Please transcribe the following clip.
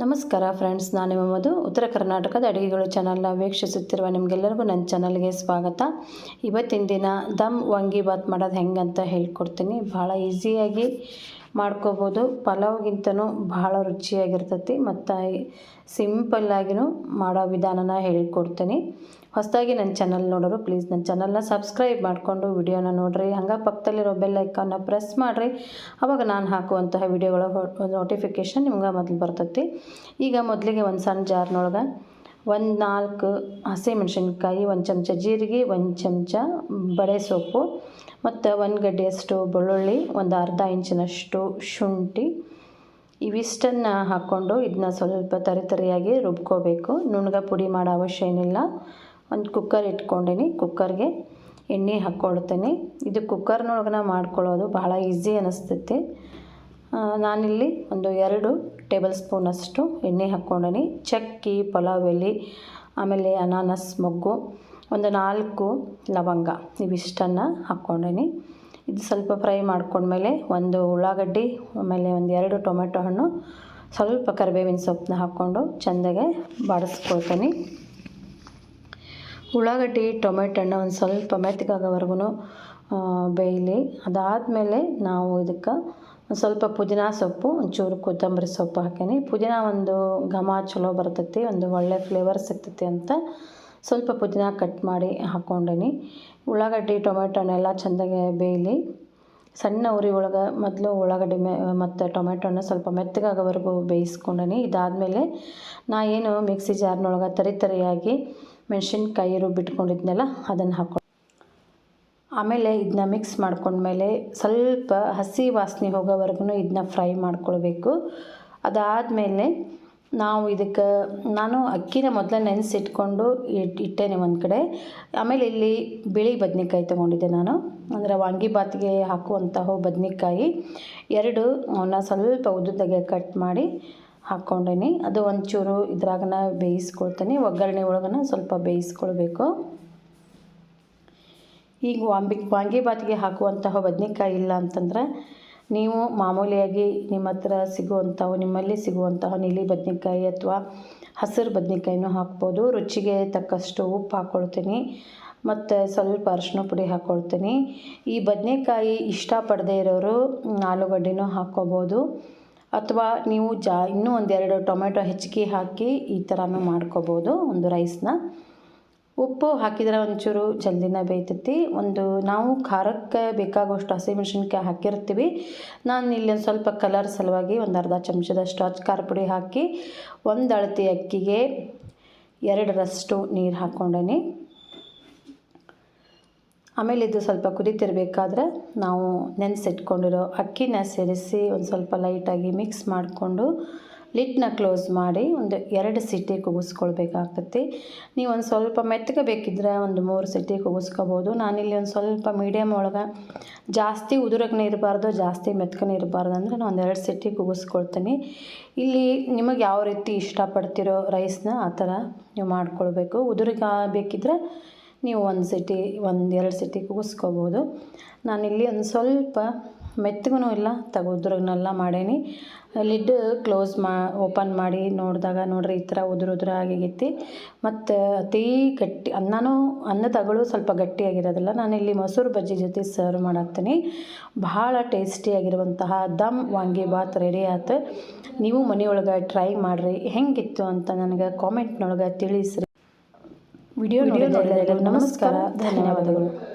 ನಮಸ್ಕಾರ ಫ್ರೆಂಡ್ಸ್ ನಾನು ನಿಮ್ಮ ಮಧು. ಉತ್ತರ ಕರ್ನಾಟಕದ ಅಡುಗೆಗಳು ಚಾನಲ್ನ ವೀಕ್ಷಿಸುತ್ತಿರುವ ನಿಮಗೆಲ್ಲರಿಗೂ ನನ್ನ ಚಾನಲ್ಗೆ ಸ್ವಾಗತ. ಇವತ್ತಿನ ದಿನ ದಮ್ ವಾಂಗಿಬಾತ್ ಮಾಡೋದು ಹೆಂಗಂತ ಹೇಳ್ಕೊಡ್ತೀನಿ. ಭಾಳ ಈಸಿಯಾಗಿ ಮಾಡ್ಕೋಬೋದು. ಪಲಾವ್ಗಿಂತನೂ ಭಾಳ ರುಚಿಯಾಗಿರ್ತೈತಿ ಮತ್ತು ಸಿಂಪಲ್ಲಾಗಿಯೂ ಮಾಡೋ ವಿಧಾನನ ಹೇಳ್ಕೊಡ್ತೀನಿ. ಹೊಸದಾಗಿ ನನ್ನ ಚಾನಲ್ ನೋಡೋರು ಪ್ಲೀಸ್ ನನ್ನ ಚಾನಲ್ನ ಸಬ್ಸ್ಕ್ರೈಬ್ ಮಾಡಿಕೊಂಡು ವಿಡಿಯೋನ ನೋಡಿರಿ. ಹಂಗೆ ಪಕ್ಕದಲ್ಲಿರೋ ಬೆಲ್ ಐಕಾನ್ನ ಪ್ರೆಸ್ ಮಾಡಿರಿ. ಅವಾಗ ನಾನು ಹಾಕುವಂತಹ ವಿಡಿಯೋಗಳ ನೋಟಿಫಿಕೇಷನ್ ನಿಮ್ಗೆ ಮೊದಲು ಬರ್ತೈತಿ. ಈಗ ಮೊದಲಿಗೆ ಒಂದು ಸಣ್ಣ ಜಾರ್ನೊಳಗೆ ಒಂದು ನಾಲ್ಕು ಹಸಿಮೆಣ್ಸಿನ್ಕಾಯಿ ಒಂದು ಚಮಚ ಜೀರಿಗೆ, ಒಂದು ಚಮಚ ಬಡೆ ಸೊಪ್ಪು, ಮತ್ತು ಒಂದು ಗಡ್ಡೆಯಷ್ಟು ಬೆಳ್ಳುಳ್ಳಿ, ಒಂದು ಅರ್ಧ ಇಂಚಿನಷ್ಟು ಶುಂಠಿ. ಇವಿಷ್ಟನ್ನು ಹಾಕ್ಕೊಂಡು ಇದನ್ನ ಸ್ವಲ್ಪ ತರಿ ತರಿಯಾಗಿ ರುಬ್ಕೋಬೇಕು. ನುಣ್ಗ ಪುಡಿ ಮಾಡೋ ಅವಶ್ಯ ಏನಿಲ್ಲ. ಒಂದು ಕುಕ್ಕರ್ ಇಟ್ಕೊಂಡೀನಿ. ಕುಕ್ಕರ್ಗೆ ಎಣ್ಣೆ ಹಾಕ್ಕೊಳ್ತೇನೆ ಇದು ಕುಕ್ಕರ್ನೊಳಗನ ಮಾಡ್ಕೊಳ್ಳೋದು ಭಾಳ ಈಸಿ ಅನ್ನಿಸ್ತೈತಿ ನಾನಿಲ್ಲಿ ಒಂದು ಎರಡು ಟೇಬಲ್ ಸ್ಪೂನಷ್ಟು ಎಣ್ಣೆ ಹಾಕ್ಕೊಂಡೀನಿ. ಚಕ್ಕಿ, ಪಲಾವ್, ಎಲೆ, ಆಮೇಲೆ ಅನಾನಸ್, ಮೊಗ್ಗು, ಒಂದು ನಾಲ್ಕು ಲವಂಗ ಇವಿಷ್ಟನ್ನು ಹಾಕ್ಕೊಂಡೀನಿ. ಇದು ಸ್ವಲ್ಪ ಫ್ರೈ ಮಾಡ್ಕೊಂಡ್ಮೇಲೆ ಒಂದು ಉಳ್ಳಾಗಡ್ಡಿ, ಆಮೇಲೆ ಒಂದು ಎರಡು ಟೊಮೆಟೊ ಹಣ್ಣು, ಸ್ವಲ್ಪ ಕರಿಬೇವಿನ ಸೊಪ್ಪನ್ನ ಹಾಕ್ಕೊಂಡು ಚೆಂದಾಗೆ ಬಾಡಿಸ್ಕೊಳ್ತೀನಿ. ಉಳ್ಳಾಗಡ್ಡಿ, ಟೊಮೆಟೊ ಹಣ್ಣು ಒಂದು ಸ್ವಲ್ಪ ಮೆತ್ತಗಾಗೋವರೆಗೂ ಬೇಯಲಿ. ಅದಾದಮೇಲೆ ನಾವು ಇದಕ್ಕೆ ಸ್ವಲ್ಪ ಪುದೀನ ಸೊಪ್ಪು, ಒಂಚೂರು ಕೊತ್ತಂಬರಿ ಸೊಪ್ಪು ಹಾಕೀನಿ. ಪುದೀನ ಒಂದು ಘಮ ಚಲೋ ಬರ್ತೈತಿ, ಒಂದು ಒಳ್ಳೆ ಫ್ಲೇವರ್ ಸಿಗ್ತೈತಿ ಅಂತ ಸ್ವಲ್ಪ ಪುದೀನ ಕಟ್ ಮಾಡಿ ಹಾಕ್ಕೊಂಡೇನಿ ಉಳ್ಳಾಗಡ್ಡಿ ಟೊಮೆಟೊನೆಲ್ಲ ಚೆಂದಾಗಿ ಬೇಯಲಿ. ಸಣ್ಣ ಉರಿ ಒಳಗೆ, ಮೊದಲು ಉಳ್ಳಾಗಡ್ಡಿ ಮೆ, ಮತ್ತು ಟೊಮೆಟೊನ ಸ್ವಲ್ಪ ಮೆತ್ತಗಾಗೋವರೆಗೂ ಬೇಯಿಸ್ಕೊಂಡೇನಿ. ಇದಾದಮೇಲೆ ನಾ ಏನು ಮಿಕ್ಸಿ ಜಾರ್ನೊಳಗೆ ತರಿ ತರಿಯಾಗಿ ಮೆಣಸಿನ್ಕಾಯಿ ರುಬ್ಬಿಟ್ಕೊಂಡಿದ್ನಲ್ಲ, ಅದನ್ನು ಹಾಕ್ಕೊಂಡು ಆಮೇಲೆ ಇದನ್ನ ಮಿಕ್ಸ್ ಮಾಡ್ಕೊಂಡ್ಮೇಲೆ ಸ್ವಲ್ಪ ಹಸಿ ವಾಸನೆ ಹೋಗೋವರೆಗೂ ಇದನ್ನ ಫ್ರೈ ಮಾಡ್ಕೊಳ್ಬೇಕು. ಅದಾದಮೇಲೆ ನಾವು ಇದಕ್ಕೆ, ನಾನು ಅಕ್ಕಿನ ಮೊದಲೇ ನೆನೆಸಿಟ್ಕೊಂಡು ಇಟ್ಟು ಇಟ್ಟೇನೆ ಒಂದು ಕಡೆ. ಆಮೇಲೆ ಇಲ್ಲಿ ಬಿಳಿ ಬದನೆಕಾಯಿ ತೊಗೊಂಡಿದ್ದೆ ನಾನು. ಅಂದರೆ ವಾಂಗಿಬಾತಿಗೆ ಹಾಕುವಂತಹ ಬದನೆಕಾಯಿ. ಎರಡು ಅವನ್ನ ಸ್ವಲ್ಪ ಉದ್ದುದಾಗೆ ಕಟ್ ಮಾಡಿ ಹಾಕ್ಕೊಂಡೇನಿ. ಅದು ಒಂಚೂರು ಇದ್ರಾಗನ ಬೇಯಿಸ್ಕೊಳ್ತೀನಿ. ಒಗ್ಗರಣೆ ಒಳಗನ ಸ್ವಲ್ಪ ಬೇಯಿಸ್ಕೊಳ್ಬೇಕು. ಈಗ ವಾಂಬಿ ವಾಂಗಿಬಾತಿಗೆ ಹಾಕುವಂತಹ ಬದನೆಕಾಯಿ ಇಲ್ಲ ಅಂತಂದ್ರೆ ನೀವು ಮಾಮೂಲಿಯಾಗಿ ನಿಮ್ಮ ಹತ್ರ ಸಿಗುವಂಥವು, ನಿಮ್ಮಲ್ಲಿ ಸಿಗುವಂತಹ ನೀಲಿ ಬದನೆಕಾಯಿ ಅಥವಾ ಹಸಿರು ಬದ್ನೆಕಾಯಿನೂ ಹಾಕ್ಬೋದು. ರುಚಿಗೆ ತಕ್ಕಷ್ಟು ಉಪ್ಪು ಹಾಕ್ಕೊಳ್ತೀನಿ ಮತ್ತು ಸ್ವಲ್ಪ ಅರಶಿನ ಪುಡಿ ಹಾಕ್ಕೊಳ್ತೀನಿ ಈ ಬದನೆಕಾಯಿ ಇಷ್ಟಪಡದೇ ಇರೋರು ಆಲೂಗಡ್ಡೆನೂ ಹಾಕ್ಕೋಬೋದು. ಅಥವಾ ನೀವು ಜಾ, ಇನ್ನೂ ಒಂದೆರಡು ಟೊಮೆಟೊ ಹೆಚ್ಚಿಗೆ ಹಾಕಿ ಈ ಥರನೂ ಮಾಡ್ಕೋಬೋದು ಒಂದು ರೈಸ್ನ. ಉಪ್ಪು ಹಾಕಿದ್ರೆ ಒಂಚೂರು ಜಲ್ದಿನ ಬೇಯ್ತೈತಿ. ಒಂದು ನಾವು ಖಾರಕ್ಕೆ ಬೇಕಾಗುವಷ್ಟು ಹಸಿಮೆಣ್ಸಿನ್ಕಾಯಿ ಹಾಕಿರ್ತೀವಿ. ನಾನು ಇಲ್ಲಿ ಒಂದು ಸ್ವಲ್ಪ ಕಲರ್ ಸಲುವಾಗಿ ಒಂದು ಅರ್ಧ ಚಮಚದಷ್ಟು ಅಚ್ಚ ಖಾರ ಪುಡಿ ಹಾಕಿ ಒಂದು ಅಳತಿ ಅಕ್ಕಿಗೆ ಎರಡರಷ್ಟು ನೀರು ಹಾಕ್ಕೊಂಡೇನಿ ಆಮೇಲೆ ಇದು ಸ್ವಲ್ಪ ಕುದೀತಿರ್ಬೇಕಾದ್ರೆ ನಾವು ನೆನೆಸಿಟ್ಕೊಂಡಿರೋ ಅಕ್ಕಿನ ಸೇರಿಸಿ ಒಂದು ಸ್ವಲ್ಪ ಲೈಟಾಗಿ ಮಿಕ್ಸ್ ಮಾಡಿಕೊಂಡು ಲಿಡ್ನ ಕ್ಲೋಸ್ ಮಾಡಿ ಒಂದು ಎರಡು ಸಿಟಿ ಕುಗಿಸ್ಕೊಳ್ಬೇಕಾಗ್ತೈತಿ ನೀವು ಒಂದು ಸ್ವಲ್ಪ ಮೆತ್ತಗೆ ಬೇಕಿದ್ರೆ ಒಂದು ಮೂರು ಸಿಟಿ ಕುಗಿಸ್ಕೋಬೋದು ನಾನಿಲ್ಲಿ ಒಂದು ಸ್ವಲ್ಪ ಮೀಡಿಯಮ್ ಒಳಗೆ ಜಾಸ್ತಿ ಉದುರಕ್ಕೆ ಇರಬಾರ್ದು ಜಾಸ್ತಿ ಮೆತ್ಕನೇ ಇರಬಾರ್ದು ಅಂದರೆ ನಾನು ಒಂದೆರಡು ಸಿಟಿ ಕುಗಿಸ್ಕೊಳ್ತೀನಿ ಇಲ್ಲಿ ನಿಮಗೆ ಯಾವ ರೀತಿ ಇಷ್ಟಪಡ್ತಿರೋ ರೈಸ್ನ ಆ ಥರ ನೀವು ಮಾಡ್ಕೊಳ್ಬೇಕು. ಉದುರಿಗೆ ಬೇಕಿದ್ರೆ ನೀವು ಒಂದು ಸಿಟಿ, ಒಂದು ಎರಡು ಸಿಟಿ ಕುಗಿಸ್ಕೋಬೋದು ನಾನಿಲ್ಲಿ ಒಂದು ಸ್ವಲ್ಪ ಮೆತ್ತಗೂ ಇಲ್ಲ ತಗೋದ್ರನ್ನೆಲ್ಲ ಮಾಡೇನಿ. ಲಿಡ್ ಕ್ಲೋಸ್ ಮಾ ಓಪನ್ ಮಾಡಿ ನೋಡಿದಾಗ ನೋಡ್ರಿ ಈ ಥರ ಉದುರು ಉದುರು ಆಗೈತಿ ಮತ್ತು ಅತೀ ಗಟ್ಟಿ ಅನ್ನನೂ ಅನ್ನ ತಗೊಳ್ಳೋ ಸ್ವಲ್ಪ ಗಟ್ಟಿಯಾಗಿರೋದಿಲ್ಲ ಇಲ್ಲಿ ಮೊಸರು ಬಜ್ಜಿ ಜೊತೆ ಸರ್ವ್ ಮಾಡತ್ತೀನಿ. ಭಾಳ ಟೇಸ್ಟಿಯಾಗಿರುವಂತಹ ದಮ್ ವಾಂಗಿಬಾತ್ ರೆಡಿ ಆಯ್ತು ನೀವು ಮನೆಯೊಳಗೆ ಟ್ರೈ ಮಾಡಿರಿ. ಹೆಂಗಿತ್ತು ಅಂತ ನನಗೆ ಕಾಮೆಂಟ್ನೊಳಗೆ ತಿಳಿಸ್ರಿ. ವಿಡಿಯೋ ನೋಡಿದ ನಮಸ್ಕಾರ. ಧನ್ಯವಾದಗಳು.